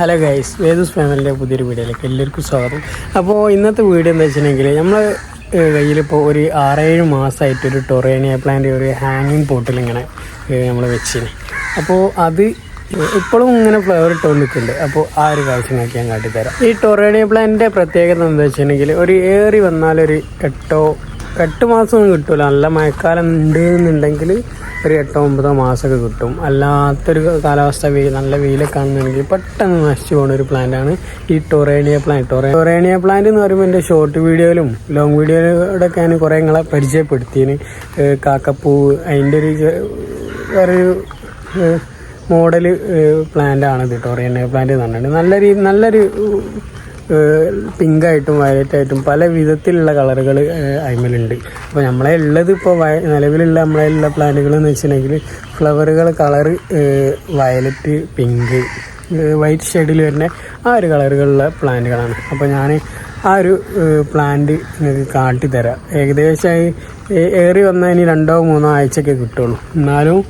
Hello guys വേദൂസ് ഫാമിലിന്റെ പുതിയൊരു വീഡിയോയിലേക്ക് എല്ലാവർക്കും സ്വാഗതം. അപ്പോൾ ഇന്നത്തെ വീഡിയോ എന്താ വെച്ചിട്ടുണ്ടെങ്കിൽ നമ്മൾ കയ്യിലിപ്പോൾ ഒരു ആറേഴ് മാസമായിട്ട് ഒരു ടൊറേനിയ പ്ലാന്റ് ഒരു ഹാങ്ങിങ് പോട്ടിൽ ഇങ്ങനെ നമ്മൾ വെച്ചിന്. അപ്പോൾ അത് ഇപ്പോഴും ഇങ്ങനെ ഫ്ലവർ ഇട്ടുകൊണ്ട് നിൽക്കുന്നുണ്ട് അപ്പോൾ ആ ഒരു കാഴ്ച നോക്കി ഞാൻ കാട്ടിത്തരാം. ഈ ടൊറേനിയ പ്ലാന്റിന്റെ പ്രത്യേകത എന്താ വെച്ചിട്ടുണ്ടെങ്കിൽ ഒരു ഏറി വന്നാലൊരു എട്ടോ എട്ട് മാസമൊന്നും കിട്ടില്ല നല്ല മഴക്കാലം ഉണ്ട് എന്നുണ്ടെങ്കിൽ ഒരു എട്ടോ ഒമ്പതോ മാസമൊക്കെ കിട്ടും. അല്ലാത്തൊരു കാലാവസ്ഥ വെയിൽ നല്ല വെയിലൊക്കെ ആണെന്നുണ്ടെങ്കിൽ പെട്ടെന്ന് നശിച്ചു പോകുന്ന ഒരു പ്ലാന്റാണ് ഈ ടൊറേണിയ പ്ലാന്റ് ടൊറേ ടൊറേണിയ പ്ലാന്റ് എന്ന് പറയുമ്പോൾ എന്റെ ഷോർട്ട് വീഡിയോയിലും ലോങ് വീഡിയോയിലൂടെയൊക്കെ ഞാൻ കുറേ നിങ്ങളെ പരിചയപ്പെടുത്തിയതിന് കാക്കപ്പൂ അതിന്റെ ഒരു വേറൊരു മോഡൽ ആണ് ഇത് ടൊറേണിയ പ്ലാന്റ് എന്ന് പറഞ്ഞിട്ട്. നല്ല രീതി നല്ലൊരു പിങ്ക് ആയിട്ടും വയലറ്റ് ആയിട്ടും പല വിധത്തിലുള്ള കളറുകൾ അയിമലുണ്ട്. അപ്പോൾ നമ്മളെ ഉള്ളത് ഇപ്പോൾ വയ നിലവിലുള്ള നമ്മളെ ഉള്ള പ്ലാന്റുകൾ എന്ന് വെച്ചിട്ടുണ്ടെങ്കിൽ ഫ്ലവറുകൾ കളറ് വയലറ്റ് പിങ്ക് വൈറ്റ് ഷെയ്ഡിൽ വരുന്ന ആ ഒരു കളറുകളുള്ള പ്ലാന്റുകളാണ്. അപ്പോൾ ഞാൻ ആ ഒരു പ്ലാന്റ് നിങ്ങൾക്ക് കാട്ടിത്തരാം ഏകദേശം ഏറി വന്നാൽ ഇനി രണ്ടോ മൂന്നോ ആഴ്ചയൊക്കെ കിട്ടുള്ളൂ. എന്നാലും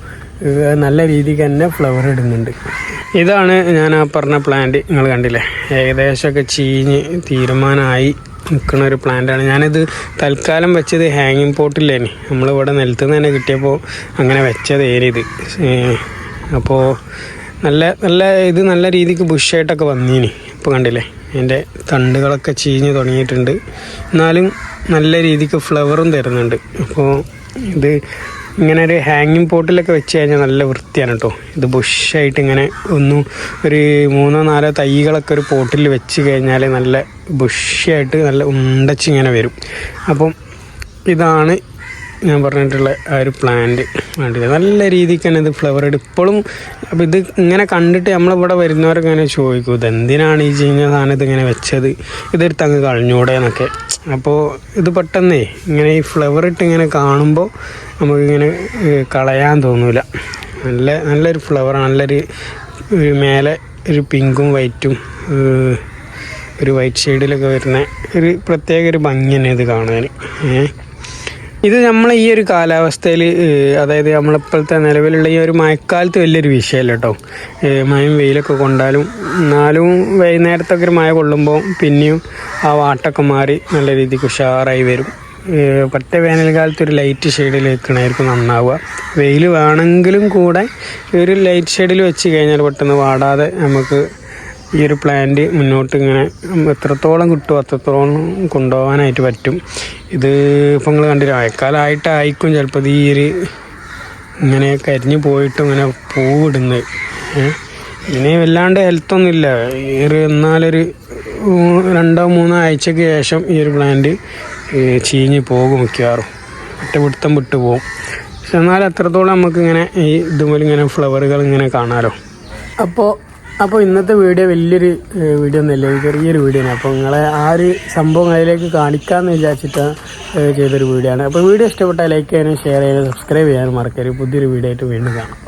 നല്ല രീതിക്ക് തന്നെ ഫ്ലവർ ഇടുന്നുണ്ട്. ഇതാണ് ഞാൻ ആ പറഞ്ഞ പ്ലാന്റ് നിങ്ങൾ കണ്ടില്ലേ? ഏകദേശമൊക്കെ ചീഞ്ഞ് തീരുമാനമായി നിൽക്കുന്ന ഒരു പ്ലാന്റാണ് ഞാനിത് തൽക്കാലം വെച്ചത് ഹാങ്ങിങ് പോട്ടില്ലേനി നമ്മളിവിടെ നിലത്ത് നിന്ന് തന്നെ കിട്ടിയപ്പോൾ അങ്ങനെ വെച്ചത് ഏരിയത് അപ്പോൾ നല്ല നല്ല ഇത് നല്ല രീതിക്ക് ബുഷായിട്ടൊക്കെ വന്നീനി. ഇപ്പോൾ കണ്ടില്ലേ? അതിന്റെ തണ്ടുകളൊക്കെ ചീഞ്ഞ് തുടങ്ങിയിട്ടുണ്ട്. എന്നാലും നല്ല രീതിക്ക് ഫ്ലവറും തരുന്നുണ്ട്. അപ്പോൾ ഇത് ഇങ്ങനെ ഒരു ഹാങ്ങിങ് പോട്ടിലൊക്കെ വെച്ച് കഴിഞ്ഞാൽ നല്ല വൃത്തിയാണ് കേട്ടോ ഇത് ബുഷായിട്ട് ഇങ്ങനെ ഒന്നും ഒരു മൂന്നോ നാലോ തൈകളൊക്കെ ഒരു പോട്ടിൽ വെച്ച് കഴിഞ്ഞാൽ നല്ല ബുഷായിട്ട് നല്ല ഉണ്ടച്ച് ഇങ്ങനെ വരും. അപ്പം ഇതാണ് ഞാൻ പറഞ്ഞിട്ടുള്ള ആ ഒരു പ്ലാന്റ് വേണ്ടത് നല്ല രീതിക്ക് തന്നെ ഇത് ഫ്ലവർ ഇപ്പോഴും അപ്പോൾ ഇത് ഇങ്ങനെ കണ്ടിട്ട് നമ്മളിവിടെ വരുന്നവരൊക്കെ ഇങ്ങനെ ചോദിക്കും ഇത് എന്തിനാണ് ഈ ചീഞ്ഞ സാധനം ഇതിങ്ങനെ വെച്ചത്? ഇതെടുത്ത് അങ്ങ് കളഞ്ഞൂടെ എന്നൊക്കെ അപ്പോൾ ഇത് പെട്ടെന്നേ ഇങ്ങനെ ഈ ഫ്ലവർ ഇട്ട് ഇങ്ങനെ കാണുമ്പോൾ നമുക്കിങ്ങനെ കളയാൻ തോന്നൂല. നല്ല നല്ലൊരു ഫ്ലവറാണ് നല്ലൊരു മേലെ ഒരു പിങ്കും വൈറ്റും ഒരു വൈറ്റ് ഷെയ്ഡിലൊക്കെ വരുന്ന ഒരു പ്രത്യേക ഒരു ഭംഗി തന്നെ ഇത് കാണാൻ. ഏഹ് ഇത് നമ്മൾ ഈ ഒരു കാലാവസ്ഥയിൽ അതായത് നമ്മളിപ്പോഴത്തെ നിലവിലുള്ള ഈ ഒരു മഴക്കാലത്ത് വലിയൊരു വിഷയമല്ല കേട്ടോ മഴയും വെയിലൊക്കെ കൊണ്ടാലും എന്നാലും വൈകുന്നേരത്തൊക്കെ ഒരു മഴ കൊള്ളുമ്പോൾ പിന്നെയും ആ വാട്ടൊക്കെ മാറി നല്ല രീതിക്ക് ഉഷാറായി വരും. പറ്റ വേനൽക്കാലത്ത് ഒരു ലൈറ്റ് ഷെയ്ഡിൽ വെക്കണമായിരിക്കും നന്നാവുക. വെയിൽ വേണമെങ്കിലും കൂടെ ഒരു ലൈറ്റ് ഷെയ്ഡിൽ വെച്ച് കഴിഞ്ഞാൽ പെട്ടെന്ന് വാടാതെ നമുക്ക് ഈ ഒരു പ്ലാന്റ് മുന്നോട്ട് ഇങ്ങനെ എത്രത്തോളം കിട്ടുമോ അത്രത്തോളം കൊണ്ടുപോകാനായിട്ട് പറ്റും. ഇത് ഇപ്പം നിങ്ങൾ കണ്ടില്ല മഴക്കാലമായിട്ടായിരിക്കും ചിലപ്പോൾ ഈ ഒരു ഇങ്ങനെ കരിഞ്ഞു പോയിട്ട് ഇങ്ങനെ പൂവിടുന്നത്. ഇനി വല്ലാണ്ട് ഹെൽത്തൊന്നും ഇല്ല. ഈ ഒരു എന്നാലൊരു രണ്ടോ മൂന്നോ ആഴ്ചയ്ക്ക് ശേഷം ഈ ഒരു പ്ലാന്റ് ചീഞ്ഞ് പോകും മിക്കവാറും. ഒറ്റപിടുത്തം വിട്ടു പോകും. പക്ഷെ എന്നാലും അത്രത്തോളം നമുക്കിങ്ങനെ ഈ ഇതുപോലെ ഇങ്ങനെ ഫ്ലവറുകൾ ഇങ്ങനെ കാണാമല്ലോ അപ്പോൾ അപ്പോൾ ഇന്നത്തെ വീഡിയോ വലിയൊരു വീഡിയോ ഒന്നുമില്ല. ചെറിയൊരു വീഡിയോ ആണ്. അപ്പോൾ നിങ്ങളെ ആ ഒരു സംഭവം അതിലേക്ക് കാണിക്കാമെന്ന് വിചാരിച്ചിട്ട് ചെയ്തൊരു വീഡിയോ ആണ്. അപ്പോൾ വീഡിയോ ഇഷ്ടപ്പെട്ടാൽ ലൈക്ക് ചെയ്യാനും ഷെയർ ചെയ്യാനും സബ്സ്ക്രൈബ് ചെയ്യാനും മറക്കരുത്. പുതിയൊരു വീഡിയോ ആയിട്ട് വീണ്ടും കാണാം.